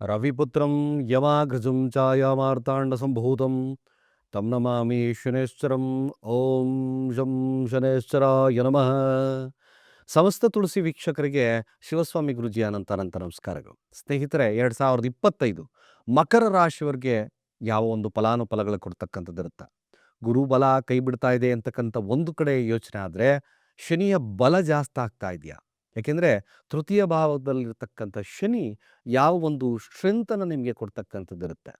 ರವಿಪುತ್ರಂ ಯಮಾಘಜಂ ಛಾಯಾಮಾರ್ತಾಂಡ ಸಂಭೂತಂ ತಂ ನಮಾಮಿ ಶನೇಶ್ವರಂ ಓಂ ಶಂ ಶನೇಶ್ವರಾಯ ನಮಃ ಸಮಸ್ತ ತುಳಸಿ ವೀಕ್ಷಕರಿಗೆ ಶಿವಸ್ವಾಮಿ ಗುರುಜಿ ಅನಂತ ಅನಂತ ನಮಸ್ಕಾರಗಳು ಸ್ನೇಹಿತರೆ ಎರಡು ಸಾವಿರದ ಇಪ್ಪತ್ತೈದು ಮಕರ ರಾಶಿಯವರಿಗೆ ಯಾವ ಒಂದು ಫಲಾನುಫಲಗಳು ಕೊಡ್ತಕ್ಕಂಥದ್ದಿರುತ್ತೆ ಗುರು ಬಲ ಕೈ ಬಿಡ್ತಾ ಇದೆ ಅಂತಕ್ಕಂಥ ಒಂದು ಕಡೆ ಯೋಚನೆ ಆದರೆ, ಶನಿಯ ಬಲ ಜಾಸ್ತಿ ಆಗ್ತಾ ಇದೆಯಾ? ಯಾಕೆಂದರೆ ತೃತೀಯ ಭಾವದಲ್ಲಿರ್ತಕ್ಕಂಥ ಶನಿ ಯಾವ ಒಂದು ಸ್ಟ್ರೆಂತನ್ನು ನಿಮಗೆ ಕೊಡ್ತಕ್ಕಂಥದ್ದಿರುತ್ತೆ.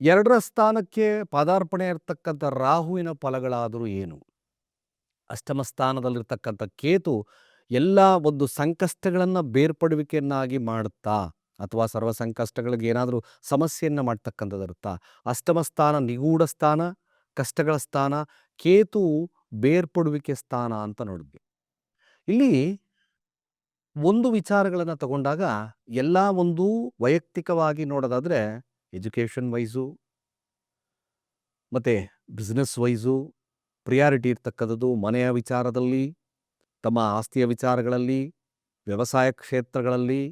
ಎರಡರ ಸ್ಥಾನಕ್ಕೆ ಪಾದಾರ್ಪಣೆ ಇರತಕ್ಕಂಥ ರಾಹುವಿನ ಫಲಗಳಾದರೂ ಏನು? ಅಷ್ಟಮ ಸ್ಥಾನದಲ್ಲಿರ್ತಕ್ಕಂಥ ಕೇತು ಎಲ್ಲ ಒಂದು ಸಂಕಷ್ಟಗಳನ್ನು ಬೇರ್ಪಡುವಿಕೆಯನ್ನಾಗಿ ಮಾಡುತ್ತಾ ಅಥವಾ ಸರ್ವ ಸಂಕಷ್ಟಗಳಿಗೆ ಏನಾದರೂ ಸಮಸ್ಯೆಯನ್ನು ಮಾಡ್ತಕ್ಕಂಥದ್ದಿರುತ್ತಾ? ಅಷ್ಟಮ ಸ್ಥಾನ ನಿಗೂಢ ಸ್ಥಾನ, ಕಷ್ಟಗಳ ಸ್ಥಾನ, ಕೇತು ಬೇರ್ಪಡುವಿಕೆ ಸ್ಥಾನ ಅಂತ ನೋಡಿದ್ವಿ. ಇಲ್ಲಿ ಒಂದು ವಿಚಾರಗಳನ್ನು ತಗೊಂಡಾಗ ಎಲ್ಲ ಒಂದು ವೈಯಕ್ತಿಕವಾಗಿ ನೋಡೋದಾದರೆ ಎಜುಕೇಷನ್ ವೈಸು ಮತ್ತು ಬಿಸ್ನೆಸ್ ವೈಸು, ಪ್ರಿಯಾರಿಟಿ ಇರ್ತಕ್ಕಂಥದ್ದು ಮನೆಯ ವಿಚಾರದಲ್ಲಿ, ತಮ್ಮ ಆಸ್ತಿಯ ವಿಚಾರಗಳಲ್ಲಿ, ವ್ಯವಸಾಯ ಕ್ಷೇತ್ರಗಳಲ್ಲಿ,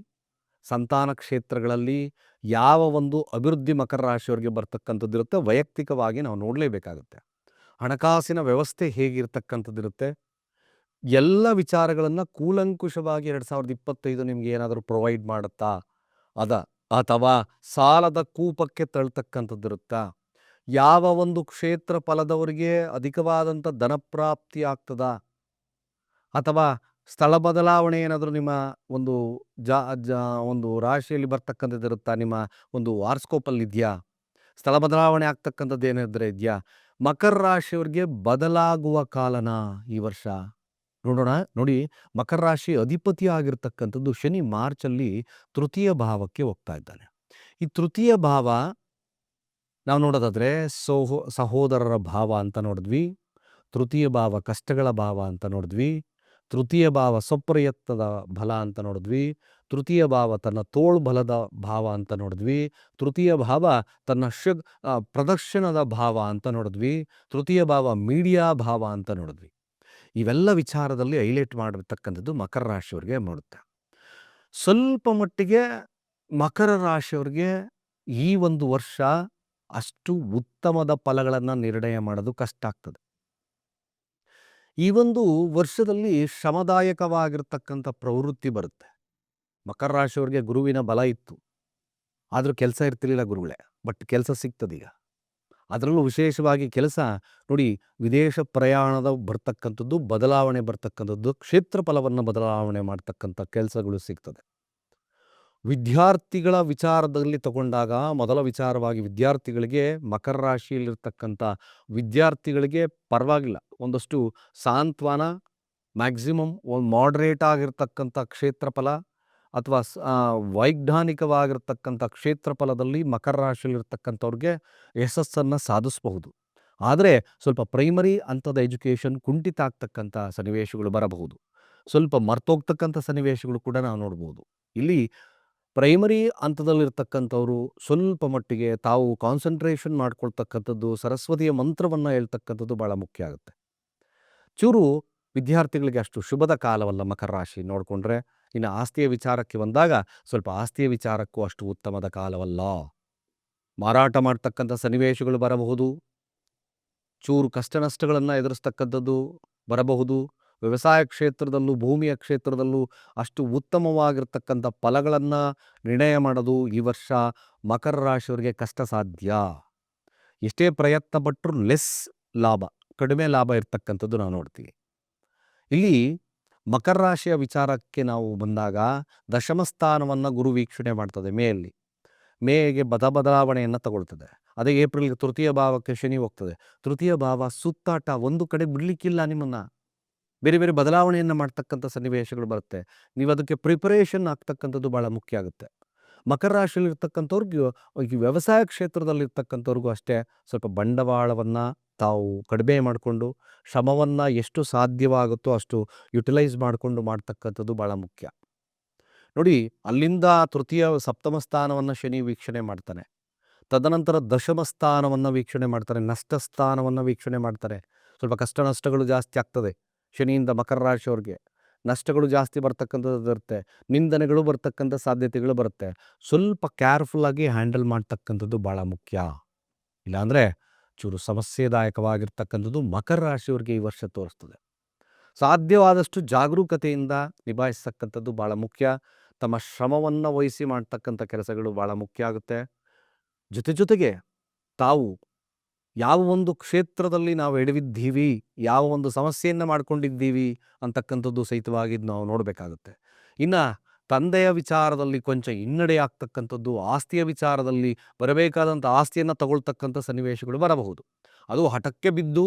ಸಂತಾನ ಕ್ಷೇತ್ರಗಳಲ್ಲಿ ಯಾವ ಒಂದು ಅಭಿವೃದ್ಧಿ ಮಕರ ರಾಶಿಯವರಿಗೆ ಬರ್ತಕ್ಕಂಥದ್ದಿರುತ್ತೆ, ವೈಯಕ್ತಿಕವಾಗಿ ನಾವು ನೋಡಲೇಬೇಕಾಗುತ್ತೆ. ಹಣಕಾಸಿನ ವ್ಯವಸ್ಥೆ ಹೇಗಿರ್ತಕ್ಕಂಥದ್ದಿರುತ್ತೆ ಎಲ್ಲ ವಿಚಾರಗಳನ್ನು ಕೂಲಂಕುಷವಾಗಿ ಎರಡು ಸಾವಿರದ ಇಪ್ಪತ್ತೈದು ನಿಮ್ಗೆ ಏನಾದರೂ ಪ್ರೊವೈಡ್ ಮಾಡುತ್ತಾ? ಅದ, ಅಥವಾ ಸಾಲದ ಕೂಪಕ್ಕೆ ತಳ್ತಕ್ಕಂಥದ್ದಿರುತ್ತಾ? ಯಾವ ಒಂದು ಕ್ಷೇತ್ರ ಫಲದವರಿಗೆ ಅಧಿಕವಾದಂಥ ಧನಪ್ರಾಪ್ತಿ ಆಗ್ತದ? ಅಥವಾ ಸ್ಥಳ ಬದಲಾವಣೆ ಏನಾದರೂ ನಿಮ್ಮ ಒಂದು ಜಾ, ಜ, ಒಂದು ರಾಶಿಯಲ್ಲಿ ಬರ್ತಕ್ಕಂಥದ್ದಿರುತ್ತಾ? ನಿಮ್ಮ ಒಂದು ವಾರ್ಸ್ಕೋಪಲ್ಲಿ ಇದೆಯಾ? ಸ್ಥಳ ಬದಲಾವಣೆ ಆಗ್ತಕ್ಕಂಥದ್ದು ಏನಿದ್ರೆ ಇದೆಯಾ? ಮಕರ ರಾಶಿಯವರಿಗೆ ಬದಲಾಗುವ ಕಾಲನ ಈ ವರ್ಷ? ನೋಡೋಣ. ನೋಡಿ, ಮಕರ ರಾಶಿ ಅಧಿಪತಿ ಆಗಿರ್ತಕ್ಕಂಥದ್ದು ಶನಿ ಮಾರ್ಚಲ್ಲಿ ತೃತೀಯ ಭಾವಕ್ಕೆ ಹೋಗ್ತಾ ಇದ್ದಾನೆ. ಈ ತೃತೀಯ ಭಾವ, ನಾವು ನೋಡೋದಾದ್ರೆ ಸೋಹೋ, ಸಹೋದರರ ಭಾವ ಅಂತ ನೋಡಿದ್ವಿ. ತೃತೀಯ ಭಾವ ಕಷ್ಟಗಳ ಭಾವ ಅಂತ ನೋಡಿದ್ವಿ. ತೃತೀಯ ಭಾವ ಸ್ವಪ್ರಯತ್ನದ ಬಲ ಅಂತ ನೋಡಿದ್ವಿ. ತೃತೀಯ ಭಾವ ತನ್ನ ತೋಳು ಬಲದ ಭಾವ ಅಂತ ನೋಡಿದ್ವಿ. ತೃತೀಯ ಭಾವ ತನ್ನ ಶ ಪ್ರದರ್ಶನದ ಭಾವ ಅಂತ ನೋಡಿದ್ವಿ. ತೃತೀಯ ಭಾವ ಮೀಡಿಯಾ ಭಾವ ಅಂತ ನೋಡಿದ್ವಿ. ಇವೆಲ್ಲ ವಿಚಾರದಲ್ಲಿ ಹೈಲೈಟ್ ಮಾಡಿರ್ತಕ್ಕಂಥದ್ದು ಮಕರ ರಾಶಿಯವರಿಗೆ ಮಾಡುತ್ತೆ. ಸ್ವಲ್ಪ ಮಟ್ಟಿಗೆ ಮಕರ ರಾಶಿಯವರಿಗೆ ಈ ಒಂದು ವರ್ಷ ಅಷ್ಟು ಉತ್ತಮದ ಫಲಗಳನ್ನು ನಿರ್ಣಯ ಮಾಡೋದು ಕಷ್ಟ ಆಗ್ತದೆ. ಈ ಒಂದು ವರ್ಷದಲ್ಲಿ ಶ್ರಮದಾಯಕವಾಗಿರ್ತಕ್ಕಂಥ ಪ್ರವೃತ್ತಿ ಬರುತ್ತೆ. ಮಕರ ರಾಶಿಯವರಿಗೆ ಗುರುವಿನ ಬಲ ಇತ್ತು. ಆದರೂ ಕೆಲಸ ಇರ್ತಿರ್ಲಿಲ್ಲ ಗುರುಗಳೇ, ಬಟ್ ಕೆಲಸ ಸಿಗ್ತದೀಗ. ಅದರಲ್ಲೂ ವಿಶೇಷವಾಗಿ ಕೆಲಸ ನೋಡಿ ವಿದೇಶ ಪ್ರಯಾಣದ ಬರ್ತಕ್ಕಂಥದ್ದು, ಬದಲಾವಣೆ ಬರ್ತಕ್ಕಂಥದ್ದು ಕ್ಷೇತ್ರ ಫಲವನ್ನು ಬದಲಾವಣೆ ಮಾಡ್ತಕ್ಕಂಥ ಕೆಲಸಗಳು ಸಿಗ್ತದೆ. ವಿದ್ಯಾರ್ಥಿಗಳ ವಿಚಾರದಲ್ಲಿ ತಗೊಂಡಾಗ ಮೊದಲ ವಿಚಾರವಾಗಿ ವಿದ್ಯಾರ್ಥಿಗಳಿಗೆ ಮಕರ ರಾಶಿಯಲ್ಲಿರ್ತಕ್ಕಂಥ ವಿದ್ಯಾರ್ಥಿಗಳಿಗೆ ಪರವಾಗಿಲ್ಲ. ಒಂದಷ್ಟು ಸಾಂತ್ವನ, ಮ್ಯಾಕ್ಸಿಮಮ್, ಒಂದು ಮಾಡ್ರೇಟ್ ಆಗಿರ್ತಕ್ಕಂಥ ಕ್ಷೇತ್ರಫಲ ಅಥವಾ ವೈಜ್ಞಾನಿಕವಾಗಿರ್ತಕ್ಕಂಥ ಕ್ಷೇತ್ರಫಲದಲ್ಲಿ ಮಕರ ರಾಶಿಯಲ್ಲಿರ್ತಕ್ಕಂಥವ್ರಿಗೆ ಯಶಸ್ಸನ್ನು ಸಾಧಿಸಬಹುದು. ಆದರೆ ಸ್ವಲ್ಪ ಪ್ರೈಮರಿ ಹಂತದ ಎಜುಕೇಷನ್ ಕುಂಠಿತ ಆಗ್ತಕ್ಕಂಥ ಸನ್ನಿವೇಶಗಳು ಬರಬಹುದು. ಸ್ವಲ್ಪ ಮರ್ತೋಗ್ತಕ್ಕಂಥ ಸನ್ನಿವೇಶಗಳು ಕೂಡ ನಾವು ನೋಡ್ಬೋದು. ಇಲ್ಲಿ ಪ್ರೈಮರಿ ಹಂತದಲ್ಲಿರ್ತಕ್ಕಂಥವ್ರು ಸ್ವಲ್ಪ ಮಟ್ಟಿಗೆ ತಾವು ಕಾನ್ಸಂಟ್ರೇಷನ್ ಮಾಡ್ಕೊಳ್ತಕ್ಕಂಥದ್ದು, ಸರಸ್ವತಿಯ ಮಂತ್ರವನ್ನು ಹೇಳ್ತಕ್ಕಂಥದ್ದು ಭಾಳ ಮುಖ್ಯ ಆಗುತ್ತೆ. ಚೂರು ವಿದ್ಯಾರ್ಥಿಗಳಿಗೆ ಅಷ್ಟು ಶುಭದ ಕಾಲವಲ್ಲ ಮಕರ ರಾಶಿ ನೋಡಿಕೊಂಡ್ರೆ. ಇನ್ನು ಆಸ್ತಿಯ ವಿಚಾರಕ್ಕೆ ಬಂದಾಗ ಸ್ವಲ್ಪ ಆಸ್ತಿಯ ವಿಚಾರಕ್ಕೂ ಅಷ್ಟು ಉತ್ತಮದ ಕಾಲವಲ್ಲ. ಮಾರಾಟ ಮಾಡ್ತಕ್ಕಂಥ ಸನ್ನಿವೇಶಗಳು ಬರಬಹುದು. ಚೂರು ಕಷ್ಟ ನಷ್ಟಗಳನ್ನು ಎದುರಿಸ್ತಕ್ಕಂಥದ್ದು ಬರಬಹುದು. ವ್ಯವಸಾಯ ಕ್ಷೇತ್ರದಲ್ಲೂ, ಭೂಮಿಯ ಕ್ಷೇತ್ರದಲ್ಲೂ ಅಷ್ಟು ಉತ್ತಮವಾಗಿರ್ತಕ್ಕಂಥ ಫಲಗಳನ್ನು ನಿರ್ಣಯ ಮಾಡೋದು ಈ ವರ್ಷ ಮಕರ ರಾಶಿಯವರಿಗೆ ಕಷ್ಟ ಸಾಧ್ಯ. ಎಷ್ಟೇ ಪ್ರಯತ್ನ ಪಟ್ಟರೂ ಲೆಸ್ ಲಾಭ, ಕಡಿಮೆ ಲಾಭ ಇರ್ತಕ್ಕಂಥದ್ದು ನಾವು ನೋಡ್ತೀವಿ ಇಲ್ಲಿ ಮಕರ ರಾಶಿಯ ವಿಚಾರಕ್ಕೆ ನಾವು ಬಂದಾಗ ದಶಮಸ್ಥಾನವನ್ನು ಗುರು ವೀಕ್ಷಣೆ ಮಾಡ್ತದೆ ಮೇಯಲ್ಲಿ. ಮೇಗೆ ಬದ ಬದಲಾವಣೆಯನ್ನು ತಗೊಳ್ತದೆ. ಅದೇ ಏಪ್ರಿಲ್ಗೆ ತೃತೀಯ ಭಾವಕ್ಕೆ ಶನಿ ಹೋಗ್ತದೆ. ತೃತೀಯ ಭಾವ ಸುತ್ತಾಟ, ಒಂದು ಕಡೆ ಬಿಡಲಿಕ್ಕಿಲ್ಲ ನಿಮ್ಮನ್ನು. ಬೇರೆ ಬೇರೆ ಬದಲಾವಣೆಯನ್ನು ಮಾಡ್ತಕ್ಕಂಥ ಸನ್ನಿವೇಶಗಳು ಬರುತ್ತೆ. ನೀವು ಅದಕ್ಕೆ ಪ್ರಿಪರೇಷನ್ ಆಗ್ತಕ್ಕಂಥದ್ದು ಭಾಳ ಮುಖ್ಯ ಆಗುತ್ತೆ. ಮಕರ ರಾಶಿಯಲ್ಲಿ ಇರ್ತಕ್ಕಂಥವ್ರಿಗೂ ಈ ವ್ಯವಸಾಯ ಕ್ಷೇತ್ರದಲ್ಲಿರ್ತಕ್ಕಂಥವ್ರಿಗೂ ಅಷ್ಟೇ ಸ್ವಲ್ಪ ಬಂಡವಾಳವನ್ನು ತಾವು ಕಡಿಮೆ ಮಾಡಿಕೊಂಡು ಶ್ರಮವನ್ನು ಎಷ್ಟು ಸಾಧ್ಯವಾಗುತ್ತೋ ಅಷ್ಟು ಯುಟಿಲೈಸ್ ಮಾಡಿಕೊಂಡು ಮಾಡ್ತಕ್ಕಂಥದ್ದು ಭಾಳ ಮುಖ್ಯ. ನೋಡಿ, ಅಲ್ಲಿಂದ ತೃತೀಯ, ಸಪ್ತಮ ಸ್ಥಾನವನ್ನು ಶನಿ ವೀಕ್ಷಣೆ ಮಾಡ್ತಾನೆ. ತದನಂತರ ದಶಮ ಸ್ಥಾನವನ್ನು ವೀಕ್ಷಣೆ ಮಾಡ್ತಾರೆ, ನಷ್ಟ ಸ್ಥಾನವನ್ನು ವೀಕ್ಷಣೆ ಮಾಡ್ತಾರೆ. ಸ್ವಲ್ಪ ಕಷ್ಟ ನಷ್ಟಗಳು ಜಾಸ್ತಿ ಆಗ್ತದೆ ಶನಿಯಿಂದ ಮಕರ ರಾಶಿಯವ್ರಿಗೆ. ನಷ್ಟಗಳು ಜಾಸ್ತಿ ಬರ್ತಕ್ಕಂಥದ್ದು ಇರುತ್ತೆ, ನಿಂದನೆಗಳು ಬರ್ತಕ್ಕಂಥ ಸಾಧ್ಯತೆಗಳು ಬರುತ್ತೆ. ಸ್ವಲ್ಪ ಕೇರ್ಫುಲ್ಲಾಗಿ ಹ್ಯಾಂಡಲ್ ಮಾಡ್ತಕ್ಕಂಥದ್ದು ಭಾಳ ಮುಖ್ಯ. ಇಲ್ಲಾಂದರೆ ಚೂರು ಸಮಸ್ಯೆದಾಯಕವಾಗಿರ್ತಕ್ಕಂಥದ್ದು ಮಕರ ರಾಶಿಯವರಿಗೆ ಈ ವರ್ಷ ತೋರಿಸ್ತದೆ. ಸಾಧ್ಯವಾದಷ್ಟು ಜಾಗರೂಕತೆಯಿಂದ ನಿಭಾಯಿಸ್ತಕ್ಕಂಥದ್ದು ಭಾಳ ಮುಖ್ಯ. ತಮ್ಮ ಶ್ರಮವನ್ನು ವಹಿಸಿ ಮಾಡ್ತಕ್ಕಂಥ ಕೆಲಸಗಳು ಭಾಳ ಮುಖ್ಯ ಆಗುತ್ತೆ. ಜೊತೆ ಜೊತೆಗೆ ತಾವು ಯಾವ ಒಂದು ಕ್ಷೇತ್ರದಲ್ಲಿ ನಾವು ಎಡವಿದ್ದೀವಿ, ಯಾವ ಒಂದು ಸಮಸ್ಯೆಯನ್ನು ಮಾಡ್ಕೊಂಡಿದ್ದೀವಿ ಅಂತಕ್ಕಂಥದ್ದು ಸಹಿತವಾಗಿ ನಾವು ನೋಡಬೇಕಾಗುತ್ತೆ. ಇನ್ನು ತಂದೆಯ ವಿಚಾರದಲ್ಲಿ ಕೊಂಚ ಹಿನ್ನಡೆ ಆಗ್ತಕ್ಕಂಥದ್ದು ಆಸ್ತಿಯ ವಿಚಾರದಲ್ಲಿ ಬರಬೇಕಾದಂಥ ಆಸ್ತಿಯನ್ನು ತಗೊಳ್ತಕ್ಕಂಥ ಸನ್ನಿವೇಶಗಳು ಬರಬಹುದು. ಅದು ಹಠಕ್ಕೆ ಬಿದ್ದು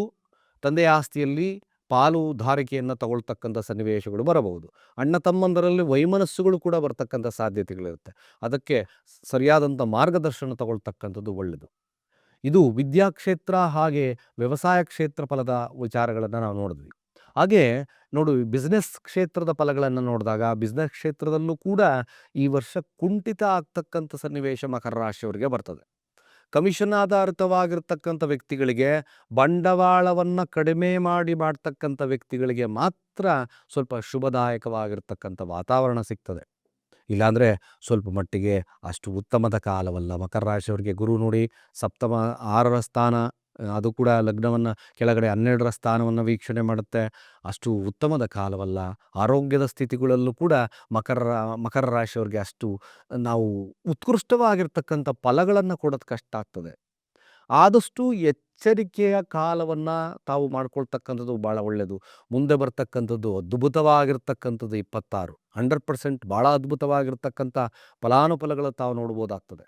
ತಂದೆಯ ಆಸ್ತಿಯಲ್ಲಿ ಪಾಲು ಧಾರಿಕೆಯನ್ನು ತಗೊಳ್ತಕ್ಕಂಥ ಸನ್ನಿವೇಶಗಳು ಬರಬಹುದು. ಅಣ್ಣ ತಮ್ಮಂದರಲ್ಲಿ ವೈಮನಸ್ಸುಗಳು ಕೂಡ ಬರ್ತಕ್ಕಂಥ ಸಾಧ್ಯತೆಗಳಿರುತ್ತೆ. ಅದಕ್ಕೆ ಸರಿಯಾದಂಥ ಮಾರ್ಗದರ್ಶನ ತಗೊಳ್ತಕ್ಕಂಥದ್ದು ಒಳ್ಳೆಯದು ಇದು ವಿದ್ಯಾಕ್ಷೇತ್ರ ಹಾಗೆ ವ್ಯವಸಾಯ ಕ್ಷೇತ್ರ ಫಲದ ವಿಚಾರಗಳನ್ನು ನಾವು ನೋಡಿದ್ವಿ. ಹಾಗೆ ನೋಡು ಬಿಸ್ನೆಸ್ ಕ್ಷೇತ್ರದ ಫಲಗಳನ್ನು ನೋಡಿದಾಗ ಬಿಸ್ನೆಸ್ ಕ್ಷೇತ್ರದಲ್ಲೂ ಕೂಡ ಈ ವರ್ಷ ಕುಂಠಿತ ಆಗ್ತಕ್ಕಂಥ ಸನ್ನಿವೇಶ ಮಕರ ರಾಶಿಯವರಿಗೆ ಬರ್ತದೆ. ಕಮಿಷನ್ ಆಧಾರಿತವಾಗಿರ್ತಕ್ಕಂಥ ವ್ಯಕ್ತಿಗಳಿಗೆ ಬಂಡವಾಳವನ್ನು ಕಡಿಮೆ ಮಾಡಿ ಮಾಡ್ತಕ್ಕಂಥ ವ್ಯಕ್ತಿಗಳಿಗೆ ಮಾತ್ರ ಸ್ವಲ್ಪ ಶುಭದಾಯಕವಾಗಿರ್ತಕ್ಕಂಥ ವಾತಾವರಣ ಸಿಗ್ತದೆ. ಇಲ್ಲಾಂದರೆ ಸ್ವಲ್ಪ ಮಟ್ಟಿಗೆ ಅಷ್ಟು ಉತ್ತಮದ ಕಾಲವಲ್ಲ. ಮಕರ ರಾಶಿಯವರಿಗೆ ಗುರು ನೋಡಿ ಸಪ್ತಮ, ಆರರ ಸ್ಥಾನ ಅದು ಕೂಡ ಲಗ್ನವನ್ನು ಕೆಳಗಡೆ ಹನ್ನೆರಡರ ಸ್ಥಾನವನ್ನು ವೀಕ್ಷಣೆ ಮಾಡುತ್ತೆ. ಅಷ್ಟು ಉತ್ತಮದ ಕಾಲವಲ್ಲ. ಆರೋಗ್ಯದ ಸ್ಥಿತಿಗಳಲ್ಲೂ ಕೂಡ ಮಕರ ಮಕರ ರಾಶಿಯವ್ರಿಗೆ ಅಷ್ಟು ನಾವು ಉತ್ಕೃಷ್ಟವಾಗಿರ್ತಕ್ಕಂಥ ಫಲಗಳನ್ನು ಕೊಡೋದು ಕಷ್ಟ ಆಗ್ತದೆ. ಆದಷ್ಟು ಎಚ್ಚರಿಕೆಯ ಕಾಲವನ್ನು ತಾವು ಮಾಡ್ಕೊಳ್ತಕ್ಕಂಥದ್ದು ಭಾಳ ಒಳ್ಳೆಯದು ಮುಂದೆ ಬರ್ತಕ್ಕಂಥದ್ದು ಅದ್ಭುತವಾಗಿರ್ತಕ್ಕಂಥದ್ದು ಇಪ್ಪತ್ತಾರು. ಹಂಡ್ರೆಡ್ ಪರ್ಸೆಂಟ್ ಭಾಳ ಅದ್ಭುತವಾಗಿರ್ತಕ್ಕಂಥ ಫಲಾನುಫಲಗಳು ತಾವು ನೋಡ್ಬೋದಾಗ್ತದೆ.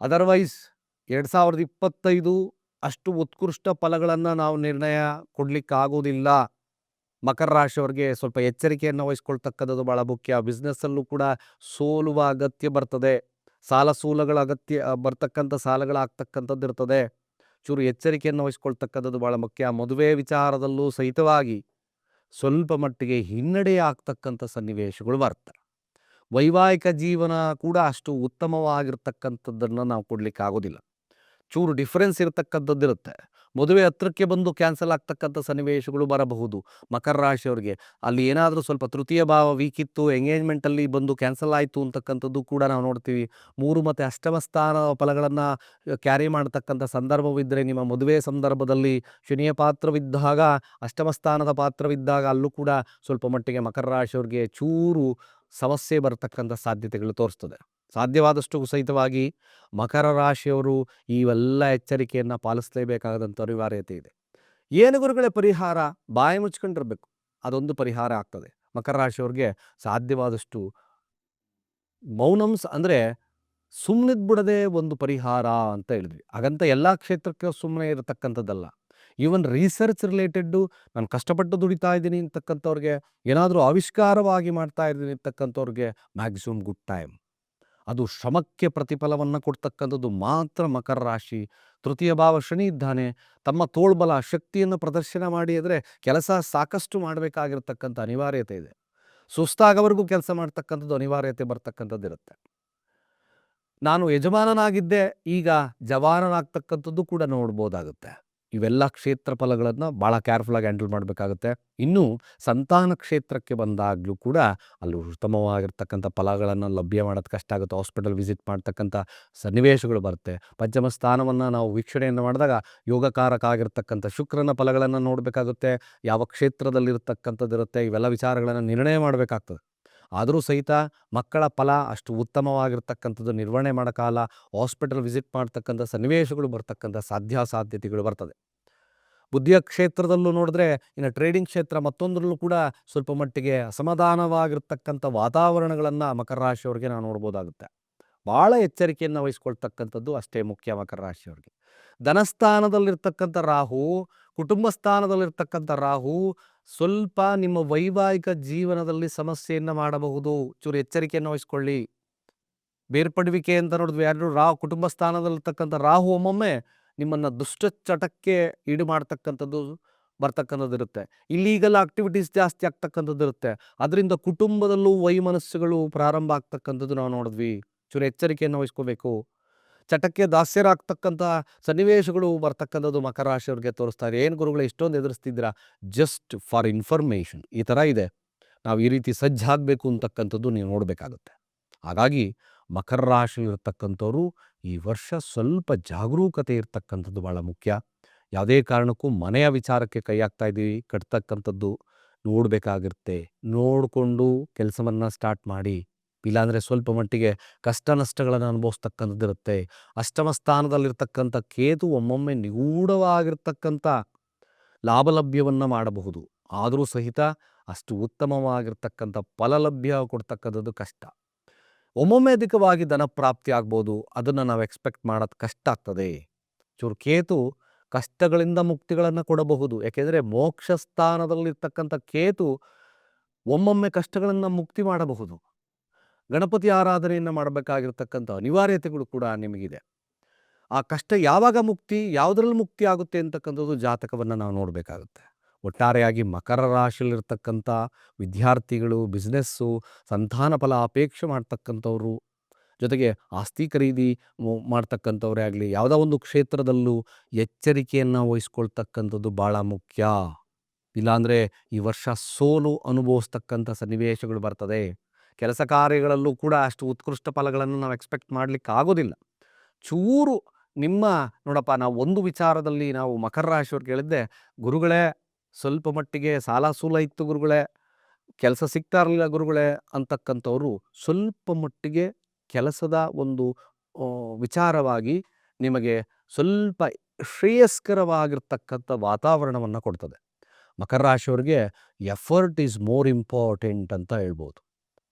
ಅದರ್ವೈಸ್ ಎರಡು ಸಾವಿರದ ಇಪ್ಪತ್ತೈದು ಅಷ್ಟು ಉತ್ಕೃಷ್ಟ ಫಲಗಳನ್ನು ನಾವು ನಿರ್ಣಯ ಕೊಡಲಿಕ್ಕಾಗೋದಿಲ್ಲ. ಮಕರ ರಾಶಿಯವರಿಗೆ ಸ್ವಲ್ಪ ಎಚ್ಚರಿಕೆಯನ್ನು ವಹಿಸ್ಕೊಳ್ತಕ್ಕಂಥದ್ದು ಭಾಳ ಮುಖ್ಯ. ಬಿಸ್ನೆಸ್ಸಲ್ಲೂ ಕೂಡ ಸೋಲುವ ಅಗತ್ಯ ಬರ್ತದೆ. ಸಾಲ ಸೂಲಗಳ ಅಗತ್ಯ ಬರ್ತಕ್ಕಂಥ ಸಾಲಗಳಾಗ್ತಕ್ಕಂಥದ್ದು ಇರ್ತದೆ. ಚೂರು ಎಚ್ಚರಿಕೆಯನ್ನು ವಹಿಸ್ಕೊಳ್ತಕ್ಕಂಥದ್ದು ಭಾಳ ಮುಖ್ಯ. ಮದುವೆ ವಿಚಾರದಲ್ಲೂ ಸಹಿತವಾಗಿ ಸ್ವಲ್ಪ ಮಟ್ಟಿಗೆ ಹಿನ್ನಡೆ ಆಗ್ತಕ್ಕಂಥ ಸನ್ನಿವೇಶಗಳು ಬರ್ತವೆ ವೈವಾಹಿಕ ಜೀವನ ಕೂಡ ಅಷ್ಟು ಉತ್ತಮವಾಗಿರ್ತಕ್ಕಂಥದ್ದನ್ನು ನಾವು ಕೊಡಲಿಕ್ಕೆ ಆಗೋದಿಲ್ಲ ಚೂರು ಡಿಫ್ರೆನ್ಸ್ ಇರತಕ್ಕಂಥದ್ದು ಇರುತ್ತೆ ಮದುವೆ ಹತ್ರಕ್ಕೆ ಬಂದು ಕ್ಯಾನ್ಸಲ್ ಆಗ್ತಕ್ಕಂಥ ಸನ್ನಿವೇಶಗಳು ಬರಬಹುದು. ಮಕರ ರಾಶಿಯವರಿಗೆ. ಅಲ್ಲಿ ಏನಾದರೂ ಸ್ವಲ್ಪ ತೃತೀಯ ಭಾವ ವೀಕ್ ಇತ್ತು ಎಂಗೇಜ್ಮೆಂಟಲ್ಲಿ ಬಂದು ಕ್ಯಾನ್ಸಲ್ ಆಯಿತು ಅಂತಕ್ಕಂಥದ್ದು ಕೂಡ ನಾವು ನೋಡ್ತೀವಿ. ಮೂರು ಮತ್ತು ಅಷ್ಟಮ ಸ್ಥಾನ ಫಲಗಳನ್ನು ಕ್ಯಾರಿ ಮಾಡತಕ್ಕಂಥ ಸಂದರ್ಭವಿದ್ದರೆ ನಿಮ್ಮ ಮದುವೆ ಸಂದರ್ಭದಲ್ಲಿ ಶನಿಯ ಪಾತ್ರವಿದ್ದಾಗ, ಅಷ್ಟಮ ಸ್ಥಾನದ ಪಾತ್ರವಿದ್ದಾಗ ಅಲ್ಲೂ ಕೂಡ ಸ್ವಲ್ಪ ಮಟ್ಟಿಗೆ ಮಕರ ರಾಶಿಯವರಿಗೆ ಚೂರು ಸಮಸ್ಯೆ ಬರತಕ್ಕಂಥ ಸಾಧ್ಯತೆಗಳು ತೋರಿಸ್ತದೆ. ಸಾಧ್ಯವಾದಷ್ಟು ಸಹಿತವಾಗಿ ಮಕರ ರಾಶಿಯವರು ಇವೆಲ್ಲ ಎಚ್ಚರಿಕೆಯನ್ನು ಪಾಲಿಸಲೇಬೇಕಾದಂಥ ಅನಿವಾರ್ಯತೆ ಇದೆ. ಏನು ಗುರುಗಳೇ ಪರಿಹಾರ? ಬಾಯಿ ಮುಚ್ಕೊಂಡಿರಬೇಕು. ಅದೊಂದು ಪರಿಹಾರ ಆಗ್ತದೆ. ಮಕರ ರಾಶಿಯವ್ರಿಗೆ ಸಾಧ್ಯವಾದಷ್ಟು ಮೌನಂಸ್ ಅಂದರೆ ಸುಮ್ಮನಿದ್ಬಿಡದೆ ಒಂದು ಪರಿಹಾರ ಅಂತ ಹೇಳಿದ್ವಿ. ಹಾಗಂತ ಎಲ್ಲ ಕ್ಷೇತ್ರಕ್ಕೆ ಸುಮ್ಮನೆ ಇರತಕ್ಕಂಥದ್ದಲ್ಲ. ಈವನ್ ರಿಸರ್ಚ್ ರಿಲೇಟೆಡ್ಡು ನಾನು ಕಷ್ಟಪಟ್ಟು ದುಡಿತಾ ಇದ್ದೀನಿ ಅಂತಕ್ಕಂಥವ್ರಿಗೆ ಏನಾದರೂ ಆವಿಷ್ಕಾರವಾಗಿ ಮಾಡ್ತಾ ಇದ್ದೀನಿ ಅಂತಕ್ಕಂಥವ್ರಿಗೆ ಮ್ಯಾಕ್ಸಿಮಮ್ ಗುಡ್ ಟೈಮ್ ಅದು ಶ್ರಮಕ್ಕೆ ಪ್ರತಿಫಲವನ್ನು ಕೊಡ್ತಕ್ಕಂಥದ್ದು ಮಾತ್ರ ಮಕರ ರಾಶಿ. ತೃತೀಯ ಭಾವ ಶನಿ ಇದ್ದಾನೆ. ತಮ್ಮ ತೋಳ್ಬಲ, ಶಕ್ತಿಯನ್ನು ಪ್ರದರ್ಶನ ಮಾಡಿ ಅಂದರೆ ಕೆಲಸ ಸಾಕಷ್ಟು ಮಾಡಬೇಕಾಗಿರ್ತಕ್ಕಂಥ ಅನಿವಾರ್ಯತೆ ಇದೆ. ಸುಸ್ತಾಗವರೆಗೂ ಕೆಲಸ ಮಾಡ್ತಕ್ಕಂಥದ್ದು ಅನಿವಾರ್ಯತೆ ಬರ್ತಕ್ಕಂಥದ್ದು ಇರುತ್ತೆ ನಾನು ಯಜಮಾನನಾಗಿದ್ದೆ, ಈಗ ಜವಾನನಾಗ್ತಕ್ಕಂಥದ್ದು ಕೂಡ ನೋಡ್ಬೋದಾಗುತ್ತೆ. ಇವೆಲ್ಲ ಕ್ಷೇತ್ರ ಫಲಗಳನ್ನು ಭಾಳ ಕೇರ್ಫುಲ್ಲಾಗಿ ಹ್ಯಾಂಡಲ್ ಮಾಡಬೇಕಾಗುತ್ತೆ. ಇನ್ನು ಸಂತಾನ ಕ್ಷೇತ್ರಕ್ಕೆ ಬಂದಾಗಲೂ ಕೂಡ ಅಲ್ಲಿ ಉತ್ತಮವಾಗಿರ್ತಕ್ಕಂಥ ಫಲಗಳನ್ನು ಲಭ್ಯ ಮಾಡೋದು ಕಷ್ಟ ಆಗುತ್ತೆ. ಹಾಸ್ಪಿಟಲ್ ವಿಸಿಟ್ ಮಾಡ್ತಕ್ಕಂಥ ಸನ್ನಿವೇಶಗಳು ಬರುತ್ತೆ. ಪಂಚಮ ಸ್ಥಾನವನ್ನು ನಾವು ವೀಕ್ಷಣೆಯನ್ನು ಮಾಡಿದಾಗ ಯೋಗಕಾರಕ ಆಗಿರ್ತಕ್ಕಂಥ ಶುಕ್ರನ ಫಲಗಳನ್ನು ನೋಡಬೇಕಾಗುತ್ತೆ. ಯಾವ ಕ್ಷೇತ್ರದಲ್ಲಿರ್ತಕ್ಕಂಥದ್ದಿರುತ್ತೆ ಇವೆಲ್ಲ ವಿಚಾರಗಳನ್ನು ನಿರ್ಣಯ ಮಾಡಬೇಕಾಗ್ತದೆ. ಆದರೂ ಸಹಿತ ಮಕ್ಕಳ ಫಲ ಅಷ್ಟು ಉತ್ತಮವಾಗಿರ್ತಕ್ಕಂಥದ್ದು ನಿರ್ವಹಣೆ ಮಾಡೋಕ್ಕಾಗಲ್ಲ ಹಾಸ್ಪಿಟಲ್ ವಿಸಿಟ್ ಮಾಡ್ತಕ್ಕಂಥ ಸನ್ನಿವೇಶಗಳು ಬರ್ತಕ್ಕಂಥ ಸಾಧ್ಯಾಸಾಧ್ಯತೆಗಳು ಬರ್ತದೆ. ಬುದ್ಧಿಯ ಕ್ಷೇತ್ರದಲ್ಲೂ ನೋಡಿದ್ರೆ ಇನ್ನು ಟ್ರೇಡಿಂಗ್ ಕ್ಷೇತ್ರ ಮತ್ತೊಂದರಲ್ಲೂ ಕೂಡ ಸ್ವಲ್ಪ ಮಟ್ಟಿಗೆ ಅಸಮಾಧಾನವಾಗಿರ್ತಕ್ಕಂಥ ವಾತಾವರಣಗಳನ್ನು ಮಕರ ರಾಶಿಯವರಿಗೆ ನಾವು ನೋಡ್ಬೋದಾಗುತ್ತೆ. ಭಾಳ ಎಚ್ಚರಿಕೆಯನ್ನು ವಹಿಸ್ಕೊಳ್ತಕ್ಕಂಥದ್ದು ಅಷ್ಟೇ ಮುಖ್ಯ ಮಕರ ರಾಶಿಯವ್ರಿಗೆ. ಧನಸ್ಥಾನದಲ್ಲಿರ್ತಕ್ಕಂಥ ರಾಹು ಕುಟುಂಬ ಸ್ಥಾನದಲ್ಲಿರ್ತಕ್ಕಂಥ ರಾಹು ಸ್ವಲ್ಪ ನಿಮ್ಮ ವೈವಾಹಿಕ ಜೀವನದಲ್ಲಿ ಸಮಸ್ಯೆಯನ್ನು ಮಾಡಬಹುದು. ಚೂರು ಎಚ್ಚರಿಕೆಯನ್ನು ವಹಿಸ್ಕೊಳ್ಳಿ. ಬೇರ್ಪಡುವಿಕೆ ಅಂತ ನೋಡಿದ್ವಿ ಯಾರು ರಾ, ಕುಟುಂಬ ಸ್ಥಾನದಲ್ಲಿರ್ತಕ್ಕಂಥ ರಾಹು ಒಮ್ಮೊಮ್ಮೆ ನಿಮ್ಮನ್ನು ದುಷ್ಟಚಟಕ್ಕೆ ಈಡು ಮಾಡ್ತಕ್ಕಂಥದ್ದು ಬರ್ತಕ್ಕಂಥದ್ದು ಇರುತ್ತೆ. ಇಲ್ಲೀಗಲ್ ಆಕ್ಟಿವಿಟೀಸ್ ಜಾಸ್ತಿ ಆಗ್ತಕ್ಕಂಥದ್ದು ಇರುತ್ತೆ. ಅದರಿಂದ ಕುಟುಂಬದಲ್ಲೂ ವೈಮನಸ್ಸುಗಳು ಪ್ರಾರಂಭ ಆಗ್ತಕ್ಕಂಥದ್ದು ನಾವು ನೋಡಿದ್ವಿ. ಚೂರು ಎಚ್ಚರಿಕೆಯನ್ನು ವಹಿಸ್ಕೋಬೇಕು. ಚಟಕ್ಕೆ ದಾಸ್ಯರಾಗ್ತಕ್ಕಂಥ ಸನ್ನಿವೇಶಗಳು ಬರ್ತಕ್ಕಂಥದ್ದು ಮಕರ ರಾಶಿಯವ್ರಿಗೆ ತೋರಿಸ್ತಾ ಇದೆ ಏನು ಗುರುಗಳು, ಇಷ್ಟೊಂದು ಎದುರಿಸ್ತಿದ್ದೀರಾ? ಜಸ್ಟ್ ಫಾರ್ ಇನ್ಫಾರ್ಮೇಷನ್ ಈ ಥರ ಇದೆ. ನಾವು ಈ ರೀತಿ ಸಜ್ಜಾಗಬೇಕು ಅಂತಕ್ಕಂಥದ್ದು ನೀವು ನೋಡಬೇಕಾಗುತ್ತೆ. ಹಾಗಾಗಿ ಮಕರ ರಾಶಿಯಲ್ಲಿರ್ತಕ್ಕಂಥವ್ರು ಈ ವರ್ಷ ಸ್ವಲ್ಪ ಜಾಗರೂಕತೆ ಇರ್ತಕ್ಕಂಥದ್ದು ಭಾಳ ಮುಖ್ಯ. ಯಾವುದೇ ಕಾರಣಕ್ಕೂ ಮನೆಯ ವಿಚಾರಕ್ಕೆ ಕೈ ಹಾಕ್ತಾ ಇದ್ದೀವಿ ಕಟ್ತಕ್ಕಂಥದ್ದು ನೋಡಬೇಕಾಗಿರುತ್ತೆ. ನೋಡಿಕೊಂಡು ಕೆಲಸವನ್ನು ಸ್ಟಾರ್ಟ್ ಮಾಡಿ. ಇಲ್ಲಾಂದರೆ ಸ್ವಲ್ಪ ಮಟ್ಟಿಗೆ ಕಷ್ಟ ನಷ್ಟಗಳನ್ನು ಅನುಭವಿಸ್ತಕ್ಕಂಥದ್ದಿರುತ್ತೆ. ಅಷ್ಟಮ ಸ್ಥಾನದಲ್ಲಿರ್ತಕ್ಕಂಥ ಕೇತು ಒಮ್ಮೊಮ್ಮೆ ನಿಗೂಢವಾಗಿರ್ತಕ್ಕಂಥ ಲಾಭಲಭ್ಯವನ್ನು ಮಾಡಬಹುದು. ಆದರೂ ಸಹಿತ ಅಷ್ಟು ಉತ್ತಮವಾಗಿರ್ತಕ್ಕಂಥ ಫಲಲಭ್ಯ ಕೊಡ್ತಕ್ಕಂಥದ್ದು ಕಷ್ಟ. ಒಮ್ಮೊಮ್ಮೆ ಅಧಿಕವಾಗಿ ಧನ ಪ್ರಾಪ್ತಿ ಆಗ್ಬೋದು. ಅದನ್ನು ನಾವು ಎಕ್ಸ್ಪೆಕ್ಟ್ ಮಾಡೋದು ಕಷ್ಟ ಆಗ್ತದೆ. ಚೂರು ಕೇತು ಕಷ್ಟಗಳಿಂದ ಮುಕ್ತಿಗಳನ್ನು ಕೊಡಬಹುದು. ಯಾಕೆಂದರೆ ಮೋಕ್ಷ ಸ್ಥಾನದಲ್ಲಿರ್ತಕ್ಕಂಥ ಕೇತು ಒಮ್ಮೊಮ್ಮೆ ಕಷ್ಟಗಳನ್ನು ಮುಕ್ತಿ ಮಾಡಬಹುದು. ಗಣಪತಿ ಆರಾಧನೆಯನ್ನು ಮಾಡಬೇಕಾಗಿರ್ತಕ್ಕಂಥ ಅನಿವಾರ್ಯತೆಗಳು ಕೂಡ ನಿಮಗಿದೆ. ಆ ಕಷ್ಟ ಯಾವಾಗ ಮುಕ್ತಿ, ಯಾವುದರಲ್ಲಿ ಮುಕ್ತಿ ಆಗುತ್ತೆ ಅಂತಕ್ಕಂಥದ್ದು ಜಾತಕವನ್ನು ನಾವು ನೋಡಬೇಕಾಗುತ್ತೆ. ಒಟ್ಟಾರೆಯಾಗಿ ಮಕರ ರಾಶಿಯಲ್ಲಿರ್ತಕ್ಕಂಥ ವಿದ್ಯಾರ್ಥಿಗಳು, ಬಿಸ್ನೆಸ್ಸು, ಸಂತಾನ ಫಲ ಅಪೇಕ್ಷೆ ಮಾಡ್ತಕ್ಕಂಥವ್ರು, ಜೊತೆಗೆ ಆಸ್ತಿ ಖರೀದಿ ಮಾಡ್ತಕ್ಕಂಥವ್ರೇ ಆಗಲಿ, ಯಾವುದೋ ಒಂದು ಕ್ಷೇತ್ರದಲ್ಲೂ ಎಚ್ಚರಿಕೆಯನ್ನು ವಹಿಸ್ಕೊಳ್ತಕ್ಕಂಥದ್ದು ಭಾಳ ಮುಖ್ಯ. ಇಲ್ಲಾಂದರೆ ಈ ವರ್ಷ ಸೋಲು ಅನುಭವಿಸ್ತಕ್ಕಂಥ ಸನ್ನಿವೇಶಗಳು ಬರ್ತದೆ. ಕೆಲಸ ಕಾರ್ಯಗಳಲ್ಲೂ ಕೂಡ ಅಷ್ಟು ಉತ್ಕೃಷ್ಟ ಫಲಗಳನ್ನು ನಾವು ಎಕ್ಸ್ಪೆಕ್ಟ್ ಮಾಡಲಿಕ್ಕೆ ಆಗೋದಿಲ್ಲ. ಚೂರು ನಿಮ್ಮ, ನೋಡಪ್ಪ, ನಾವು ಒಂದು ವಿಚಾರದಲ್ಲಿ ನಾವು ಮಕರ ರಾಶಿಯವ್ರು ಹೇಳಿದ್ದೆ ಗುರುಗಳೇ, ಸ್ವಲ್ಪ ಮಟ್ಟಿಗೆ ಸಾಲ ಸೂಲ ಇತ್ತು ಗುರುಗಳೇ, ಕೆಲಸ ಸಿಗ್ತಾ ಇರಲಿಲ್ಲ ಗುರುಗಳೇ ಅಂತಕ್ಕಂಥವ್ರು ಸ್ವಲ್ಪ ಮಟ್ಟಿಗೆ ಕೆಲಸದ ಒಂದು ವಿಚಾರವಾಗಿ ನಿಮಗೆ ಸ್ವಲ್ಪ ಶ್ರೇಯಸ್ಕರವಾಗಿರ್ತಕ್ಕಂಥ ವಾತಾವರಣವನ್ನು ಕೊಡ್ತದೆ. ಮಕರ ರಾಶಿಯವ್ರಿಗೆ ಎಫರ್ಟ್ ಈಸ್ ಮೋರ್ ಇಂಪಾರ್ಟೆಂಟ್ ಅಂತ ಹೇಳ್ಬೋದು.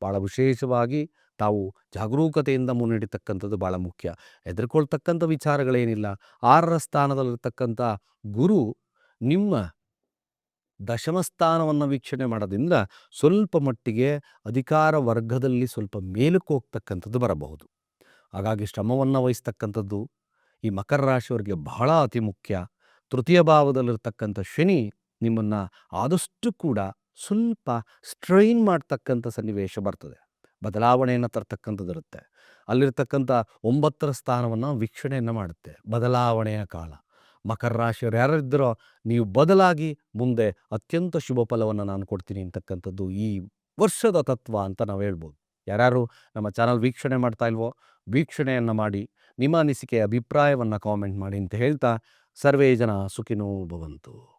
ಭಾಳ ವಿಶೇಷವಾಗಿ ತಾವು ಜಾಗರೂಕತೆಯಿಂದ ಮುನ್ನಡೀತಕ್ಕಂಥದ್ದು ಭಾಳ ಮುಖ್ಯ. ಹೆದರ್ಕೊಳ್ತಕ್ಕಂಥ ವಿಚಾರಗಳೇನಿಲ್ಲ. ಆರರ ಸ್ಥಾನದಲ್ಲಿರ್ತಕ್ಕಂಥ ಗುರು ನಿಮ್ಮ ದಶಮಸ್ಥಾನವನ್ನು ವೀಕ್ಷಣೆ ಮಾಡೋದ್ರಿಂದ ಸ್ವಲ್ಪ ಮಟ್ಟಿಗೆ ಅಧಿಕಾರ ವರ್ಗದಲ್ಲಿ ಸ್ವಲ್ಪ ಮೇಲಕ್ಕೆ ಹೋಗ್ತಕ್ಕಂಥದ್ದು ಬರಬಹುದು. ಹಾಗಾಗಿ ಶ್ರಮವನ್ನು ವಹಿಸ್ತಕ್ಕಂಥದ್ದು ಈ ಮಕರ ರಾಶಿಯವರಿಗೆ ಬಹಳ ಅತಿ ಮುಖ್ಯ. ತೃತೀಯ ಭಾವದಲ್ಲಿರ್ತಕ್ಕಂಥ ಶನಿ ನಿಮ್ಮನ್ನು ಆದಷ್ಟು ಕೂಡ ಸ್ವಲ್ಪ ಸ್ಟ್ರೈನ್ ಮಾಡ್ತಕ್ಕಂಥ ಸನ್ನಿವೇಶ ಬರ್ತದೆ. ಬದಲಾವಣೆಯನ್ನು ತರ್ತಕ್ಕಂಥದ್ದಿರುತ್ತೆ ಅಲ್ಲಿರ್ತಕ್ಕಂಥ ಒಂಬತ್ತರ ಸ್ಥಾನವನ್ನು ವೀಕ್ಷಣೆಯನ್ನು ಮಾಡುತ್ತೆ. ಬದಲಾವಣೆಯ ಕಾಲ. ಮಕರ ರಾಶಿಯವರು ಯಾರಿದ್ದರೋ ನೀವು ಬದಲಾಗಿ ಮುಂದೆ ಅತ್ಯಂತ ಶುಭ ಫಲವನ್ನು ನಾನು ಕೊಡ್ತೀನಿ ಅಂತಕ್ಕಂಥದ್ದು ಈ ವರ್ಷದ ತತ್ವ ಅಂತ ನಾವು ಹೇಳ್ಬೋದು. ಯಾರ್ಯಾರು ನಮ್ಮ ಚಾನಲ್ ವೀಕ್ಷಣೆ ಮಾಡ್ತಾ ಇಲ್ವೋ ವೀಕ್ಷಣೆಯನ್ನು ಮಾಡಿ, ನಿಮ್ಮ ಅನಿಸಿಕೆ, ಅಭಿಪ್ರಾಯವನ್ನು ಕಾಮೆಂಟ್ ಮಾಡಿ ಅಂತ ಹೇಳ್ತಾ ಸರ್ವೇ ಜನ ಸುಖಿನೋ ಭವಂತು.